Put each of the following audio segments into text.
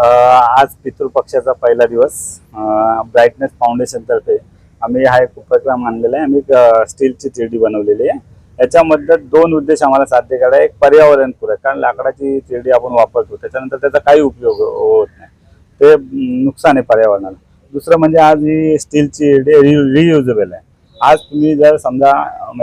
आज पितृपक्षाचा पहिला दिवस. ब्राईटनेस फाउंडेशनतर्फे आम्ही हा एक उपक्रम आणलेला आहे. आम्ही स्टीलची चिरडी बनवलेली आहे. याच्यामध्ये दोन उद्देश आम्हाला साध्य करायला एक पर्यावरणपूरक कारण लाकडाची चिरडी आपण वापरतो त्याच्यानंतर त्याचा काही उपयोग हो, होत नाही. ते नुकसान आहे पर्यावरणाला. दुसरं म्हणजे आज ही स्टीलची रियुजेबल आहे. आज तुम्ही जर समजा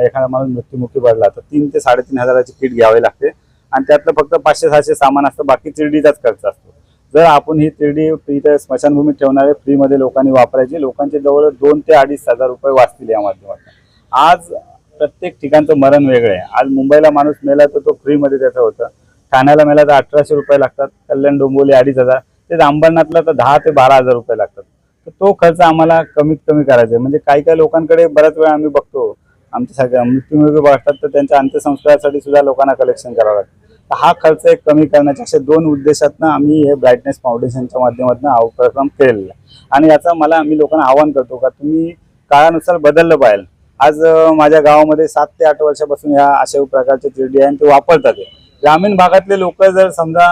एखादा माणूस मृत्युमुखी पडला तर तीन ते साडेतीन हजाराची किट घ्यावी लागते. आणि त्यातलं फक्त पाचशे सहाशे सामान असतं बाकी चिरडीचाच खर्च असतो. जर आपण ही तिरडी फ्री तर स्मशानभूमीत ठेवणारे फ्रीमध्ये लोकांनी वापरायची लोकांचे जवळ दोन ते अडीच हजार रुपये वाचतील या माध्यमातून. आज प्रत्येक ठिकाणचं मरण वेगळं आहे. आज मुंबईला माणूस मेला तर तो फ्रीमध्ये त्याचं होतं. ठाण्याला मेला तर अठराशे रुपये लागतात. कल्याण डोंबोली अडीच हजार. तेच अंबरनाथला तर दहा ते बारा हजार रुपये लागतात. तर तो खर्च आम्हाला कमीत कमी करायचा आहे. म्हणजे काही काही लोकांकडे बऱ्याच वेळा आम्ही बघतो. आमच्या सगळ्या मृत्यूमुखी बघतात तर त्यांच्या अंत्यसंस्कारासाठी सुद्धा लोकांना कलेक्शन करावं लागतं. तर हा खर्च एक कमी करण्याच्या अशा दोन उद्देशातनं आम्ही हे ब्राईटनेस फाउंडेशनच्या माध्यमातून हा उपक्रम केलेला आणि याचा मला आम्ही लोकांना आवाहन करतो का तुम्ही काळानुसार बदललं पाहिजे आज माझ्या गावामध्ये सात ते आठ वर्षापासून ह्या अशा प्रकारचे चिरडी आहे आणि ते वापरतात ग्रामीण भागातले लोक जर समजा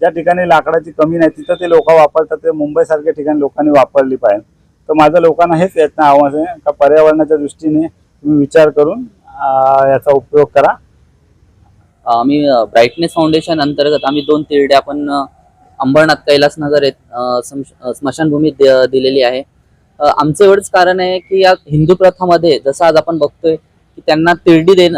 ज्या ठिकाणी लाकडाची कमी नाही तिथं ते लोक वापरतात ते. मुंबईसारख्या ठिकाणी लोकांनी वापरली पाहिजे तर माझं लोकांना हेच यातनं आव्हान आहे का पर्यावरणाच्या दृष्टीने तुम्ही विचार करून याचा उपयोग करा. आम्ही ब्राईटनेस फाउंडेशन अंतर्गत आम्ही दोन तिरडे आपण अंबरनाथ कैलासनगर नगर अ, स्मशानभूमीत दिलेली आहे. आमचं एवढंच कारण आहे की या हिंदू प्रथामध्ये जसं आज आपण बघतोय की त्यांना तिरडी दे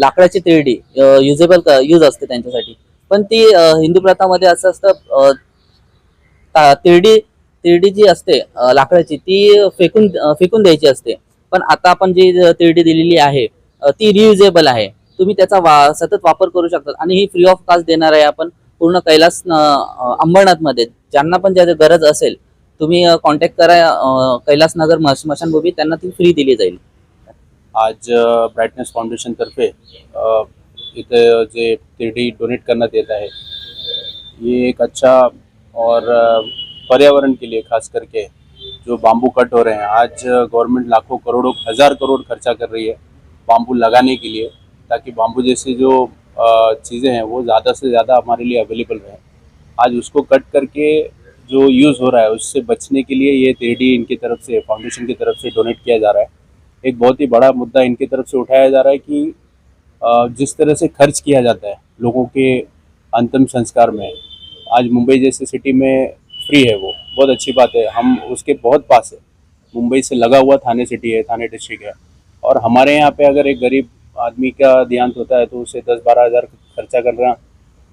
लाकडाची तिरडी युजेबल यूज असते त्यांच्यासाठी. पण ती हिंदू प्रथामध्ये असं असतं तिरडी तिरडी जी असते लाकडाची ती फेकून फेकून द्यायची असते. पण आता आपण जी तिरडी दिलेली आहे ती रियुजेबल आहे. तुम्ही त्याचा वा सतत वापर करू शकता आणि ही फ्री ऑफ कास्ट देणार आहे आपण पूर्ण कैलास अंबरनाथमध्ये. ज्यांना पण ज्या गरज असेल तुम्ही कॉन्टॅक्ट करा कैलासनगर स्मशानभूमी त्यांना ती फ्री दिली जाईल. आज ब्राईटनेस फाउंडेशनतर्फे इथे जे तिरडी डोनेट करण्यात येत आहे ये एक अच्छा और पर्यावरण के लिए खास करके जो बाम्बू कट हो रहे हैं. आज गवर्नमेंट लाखों करोड़ों हजार करोड़ खर्चा कर रही है बाम्बू लगाने के लिए. ताकि बाम्बू जैसे जो चीज़ें हैं, वो ज़्यादा से ज़्यादा हमारे लिए अवेलेबल रहे। आज उसको कट करके जो यूज़ हो रहा है, उससे बचने के लिए ये तिरडी इनकी तरफ़ से फाउंडेशन की तरफ़ से डोनेट किया जा रहा है। एक बहुत ही बड़ा मुद्दा इनकी तरफ़ से उठाया जा रहा है कि जिस तरह से खर्च किया जाता है लोगों के अंतिम संस्कार में, आज मुंबई जैसे सिटी में फ्री है वो। बहुत अच्छी बात है। हम उसके बहुत पास है। मुंबई से लगा हुआ थाने सिटी है, थाने डिस्ट्रिक्ट है। और हमारे यहाँ पे अगर एक गरीब आदमी का देहांत होता है तो उसे दस बारह हज़ार खर्चा करना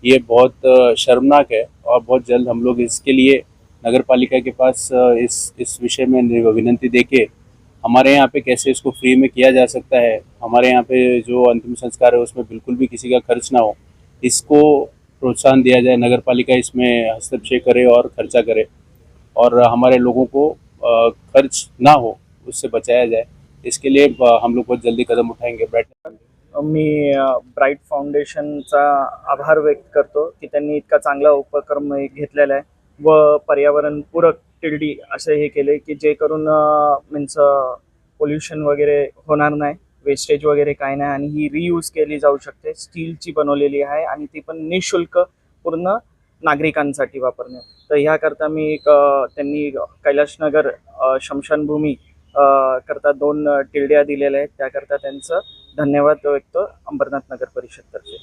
ये बहुत शर्मनाक है और बहुत जल्द हम लोग इसके लिए नगर पालिका के पास इस इस विषय में विनंती दे के हमारे यहाँ पे कैसे इसको फ्री में किया जा सकता है, हमारे यहाँ पे जो अंतिम संस्कार है उसमें बिल्कुल भी किसी का खर्च ना हो, इसको प्रोत्साहन दिया जाए नगर पालिका इसमें हस्तक्षेप करे और खर्चा करे और हमारे लोगों को खर्च ना हो उससे बचाया जाए। इसके लिए हम लोग बहुत जल्दी कदम उठाएंगे ब्राइट मी ब्राईट फाउंडेशनचा आभार व्यक्त करतो की त्यांनी इतका चांगला उपक्रम घेतलेला आहे व पर्यावरणपूरक टिल्डी असे हे केले की जे करून मीन्स पोल्युशन वगैरे होणार नाही वेस्टेज वगैरे काय नाही आणि ही रियूज केली जाऊ शकते स्टीलची बनवलेली आहे आणि ती पण निशुल्क पूर्ण नागरिकांसाठी वापरणे तर ह्याकरता मी एक त्यांनी कैलाशनगर शमशानभूमी करता दोन टिल्ड्या दिलेल्या आहेत. त्याकरता त्यांचं धन्यवाद व्यक्त अंबरनाथ नगर परिषदतर्फे